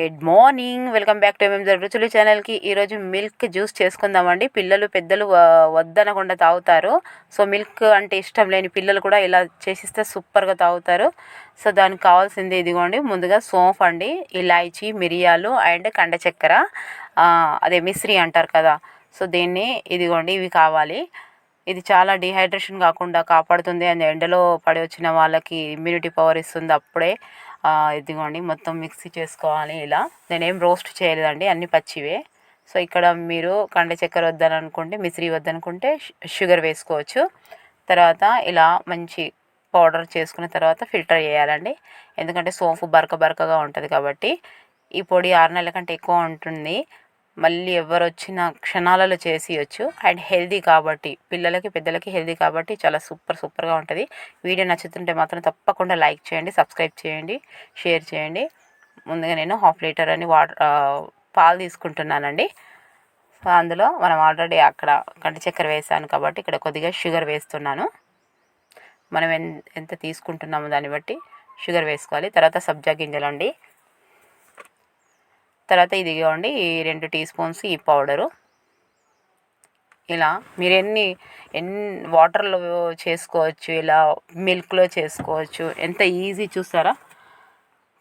Good morning welcome back to మేము రుచులు ఛానల్కి ఈరోజు మిల్క్ జ్యూస్ చేసుకుందామండి. పిల్లలు పెద్దలు వద్దనకుండా తాగుతారు. సో మిల్క్ అంటే ఇష్టం లేని పిల్లలు కూడా ఇలా చేసిస్తే సూపర్గా తాగుతారు. సో దానికి కావాల్సింది ఇదిగోండి. ముందుగా సోంఫ్ అండి ఇలాయచి మిరియాలు అండ్ కండ చక్కెర. అదే మిశ్రీ అంటారు కదా. సో దీన్ని ఇదిగోండి ఇవి కావాలి. ఇది చాలా డిహైడ్రేషన్ కాకుండా కాపాడుతుంది. అండ్ ఎండలో పడి వచ్చిన వాళ్ళకి ఇమ్యూనిటీ పవర్ ఇస్తుంది అప్పుడే. ఇదిగోండి మొత్తం మిక్సీ చేసుకోవాలి ఇలా. నేనేం రోస్ట్ చేయలేదండి అన్ని పచ్చివే. సో ఇక్కడ మీరు కండ చక్కెర వద్దని అనుకుంటే మిశ్రీ వద్దనుకుంటే షు- షుగర్ వేసుకోవచ్చు. తర్వాత ఇలా మంచి పౌడర్ చేసుకున్న తర్వాత ఫిల్టర్ చేయాలండి. ఎందుకంటే సోంపు బరక బరకగా ఉంటుంది కాబట్టి. ఈ పొడి ఆరు నెలల కంటే ఎక్కువ ఉంటుంది. మళ్ళీ ఎవరు వచ్చినా క్షణాలలో చేసేయచ్చు. అండ్ హెల్దీ కాబట్టి పిల్లలకి పెద్దలకి హెల్దీ కాబట్టి చాలా సూపర్ సూపర్గా ఉంటుంది. వీడియో నచ్చుతుంటే మాత్రం తప్పకుండా లైక్ చేయండి సబ్స్క్రైబ్ చేయండి షేర్ చేయండి. ముందుగా నేను హాఫ్ లీటర్ అని వాటర్ పాలు తీసుకుంటున్నానండి. సో అందులో మనం ఆల్రెడీ అక్కడ కంటి చక్కెర వేసాను కాబట్టి ఇక్కడ కొద్దిగా షుగర్ వేస్తున్నాను. మనం ఎంత తీసుకుంటున్నామో దాన్ని బట్టి షుగర్ వేసుకోవాలి. తర్వాత సబ్జా గింజలండి. తర్వాత ఇదిగోండి ఈ రెండు టీ స్పూన్స్ ఈ పౌడరు. ఇలా మీరు ఎన్ని ఎన్ని వాటర్లో చేసుకోవచ్చు ఇలా మిల్క్లో చేసుకోవచ్చు ఎంత ఈజీ చూస్తారా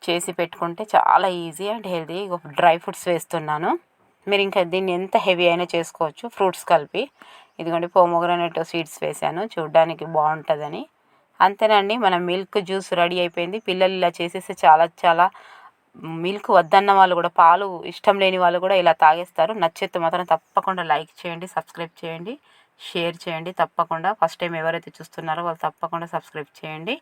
చేసి పెట్టుకుంటే చాలా easy and healthy dry fruits వేస్తున్నాను. మీరు ఇంకా దీన్ని ఎంత హెవీ అయినా చేసుకోవచ్చు ఫ్రూట్స్ కలిపి. ఇదిగోండి పోమోగ్రానైట్ సీడ్స్ వేసాను చూడడానికి బాగుంటుందని. అంతేనండి మన మిల్క్ జ్యూస్ రెడీ అయిపోయింది. పిల్లలు ఇలా చేసేస్తే చాలా చాలా మిల్క్ వద్దన్న వాళ్ళు కూడా పాలు ఇష్టం లేని వాళ్ళు కూడా ఇలా తాగేస్తారు. నచ్చితే మాత్రం తప్పకుండా లైక్ చేయండి సబ్స్క్రైబ్ చేయండి షేర్ చేయండి. తప్పకుండా ఫస్ట్ టైం ఎవరైతే చూస్తున్నారో వాళ్ళు తప్పకుండా సబ్స్క్రైబ్ చేయండి.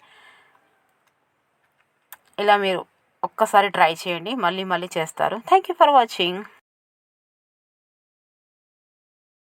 ఇలా మీరు ఒక్కసారి ట్రై చేయండి. మళ్ళీ మళ్ళీ చేస్తారు. Thank you for watching